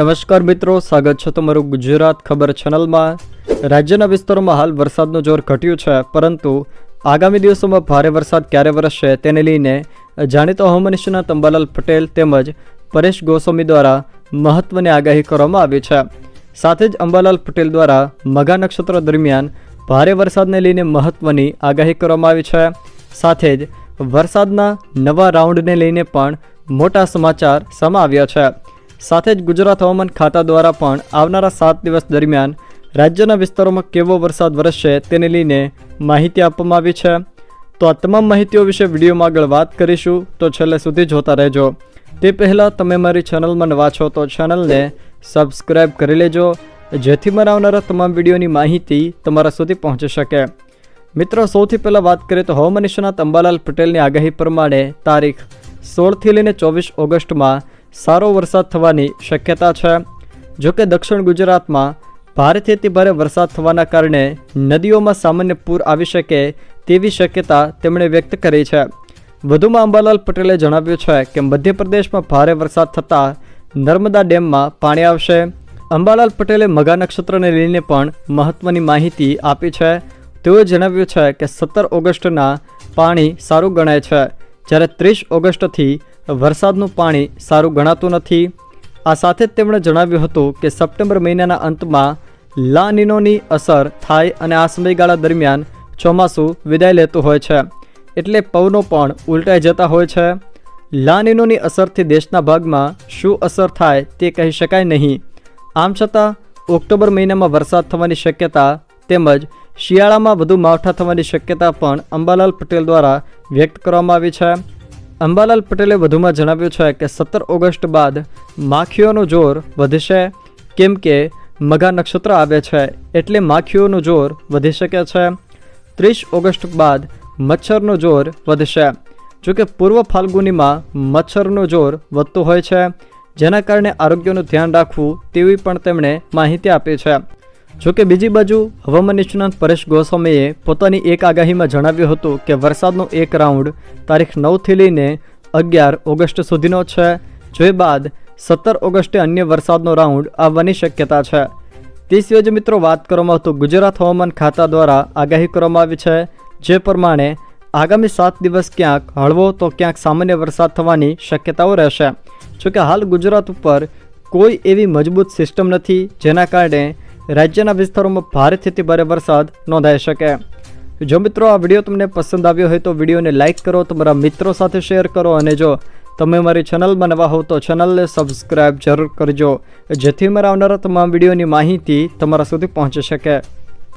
નમસ્કાર મિત્રો, સ્વાગત છે તમારું ગુજરાત ખબર ચેનલમાં. રાજ્યના વિસ્તારોમાં હાલ વરસાદનું જોર ઘટ્યું છે, પરંતુ આગામી દિવસોમાં ભારે વરસાદ ક્યારે વરસશે તેને લઈને જાણીતો હવામાન નિષ્ણાત અંબાલાલ પટેલ તેમજ પરેશ ગોસ્વામી દ્વારા મહત્વની આગાહી કરવામાં આવી છે. સાથે જ અંબાલાલ પટેલ દ્વારા મઘા નક્ષત્ર દરમિયાન ભારે વરસાદને લઈને મહત્વની આગાહી કરવામાં આવી છે. સાથે જ વરસાદના નવા રાઉન્ડને લઈને પણ મોટા સમાચાર સમા આવ્યા છે. સાથે જ ગુજરાત હવામાન ખાતા દ્વારા પણ આવનારા સાત દિવસ દરમિયાન રાજ્યના વિસ્તારોમાં કેવો વરસાદ વરસશે તેને લઈને માહિતી આપવામાં આવી છે. તો આ તમામ માહિતીઓ વિશે વિડીયોમાં આગળ વાત કરીશું. તો છેલ્લે સુધી જોતા રહેજો. તે પહેલાં તમે મારી ચેનલમાં નવા છો તો ચેનલને સબસ્ક્રાઈબ કરી લેજો. જેથી મારા આવનારા તમામ વિડીયોની માહિતી તમારા સુધી પહોંચી શકે. મિત્રો, સૌથી પહેલાં વાત કરીએ તો હવામાન નિષ્ણાત અંબાલાલ પટેલની આગાહી પ્રમાણે તારીખ સોળથી લઈને ચોવીસ ઓગસ્ટમાં સારો વરસાદ થવાની શક્યતા છે. જોકે દક્ષિણ ગુજરાતમાં ભારેથી અતિ ભારે વરસાદ થવાના કારણે નદીઓમાં સામાન્ય પૂર આવી શકે તેવી શક્યતા તેમણે વ્યક્ત કરી છે. વધુમાં અંબાલાલ પટેલે જણાવ્યું છે કે મધ્યપ્રદેશમાં ભારે વરસાદ થતાં નર્મદા ડેમમાં પાણી આવશે. અંબાલાલ પટેલે મગા નક્ષત્રને લઈને પણ મહત્વની માહિતી આપી છે. તેઓએ જણાવ્યું છે કે સત્તર ઓગસ્ટના પાણી સારું ગણાય છે. જ્યારે ત્રીસ ઓગસ્ટથી વરસાદનું પાણી સારું ગણાતું નથી. આ સાથે જ તેમણે જણાવ્યું હતું કે સપ્ટેમ્બર મહિનાના અંતમાં લા નિનોની અસર થાય અને આ સમયગાળા દરમિયાન ચોમાસું વિદાય લેતું હોય છે. એટલે પવનો પણ ઉલટાઈ જતા હોય છે. લા નિનોની અસરથી દેશના ભાગમાં શું અસર થાય તે કહી શકાય નહીં. આમ છતાં, ઓક્ટોબર મહિનામાં વરસાદ થવાની શક્યતા તેમજ શિયાળામાં વધુ માવઠા થવાની શક્યતા પણ અંબાલાલ પટેલ દ્વારા વ્યક્ત કરવામાં આવી છે. અંબાલાલ પટેલે વધુમાં જણાવ્યું છે કે સત્તર ઓગસ્ટ બાદ માખીઓનું જોર વધશે. કેમ કે મઘા નક્ષત્ર આવે છે એટલે માખીઓનું જોર વધી શકે છે. ત્રીસ ઓગસ્ટ બાદ મચ્છરનું જોર વધશે. જોકે પૂર્વ ફાલ્ગુનીમાં મચ્છરનું જોર વધતું હોય છે. જેના કારણે આરોગ્યનું ધ્યાન રાખવું તેવી પણ તેમણે માહિતી આપી છે. જોકે બીજી બાજુ હવામાન નિષ્ણાંત પરેશ ગોસ્વામીએ પોતાની એક આગાહીમાં જણાવ્યું હતું કે વરસાદનો એક રાઉન્ડ તારીખ નવથી લઈને અગિયાર ઓગસ્ટ સુધીનો છે. જે બાદ સત્તર ઓગસ્ટે અન્ય વરસાદનો રાઉન્ડ આવવાની શક્યતા છે. તે સિવાય જ મિત્રો, વાત કરવામાં હતું ગુજરાત હવામાન ખાતા દ્વારા આગાહી કરવામાં આવી છે. જે પ્રમાણે આગામી સાત દિવસ ક્યાંક હળવો તો ક્યાંક સામાન્ય વરસાદ થવાની શક્યતાઓ રહેશે. જોકે હાલ ગુજરાત ઉપર કોઈ એવી મજબૂત સિસ્ટમ નથી, જેના કારણે રાજ્યના વિસ્તારોમાં ભારેથી ભારે વરસાદ નોંધાઈ શકે. જો મિત્રો આ વીડિયો તમને પસંદ આવ્યો હોય તો વિડીયોને લાઇક કરો, તમારા મિત્રો સાથે શેર કરો અને જો તમે મારી ચેનલમાં નવા હોવ તો ચેનલને સબસ્ક્રાઈબ જરૂર કરજો, જેથી મારા આવનારા તમામ વિડીયોની માહિતી તમારા સુધી પહોંચી શકે.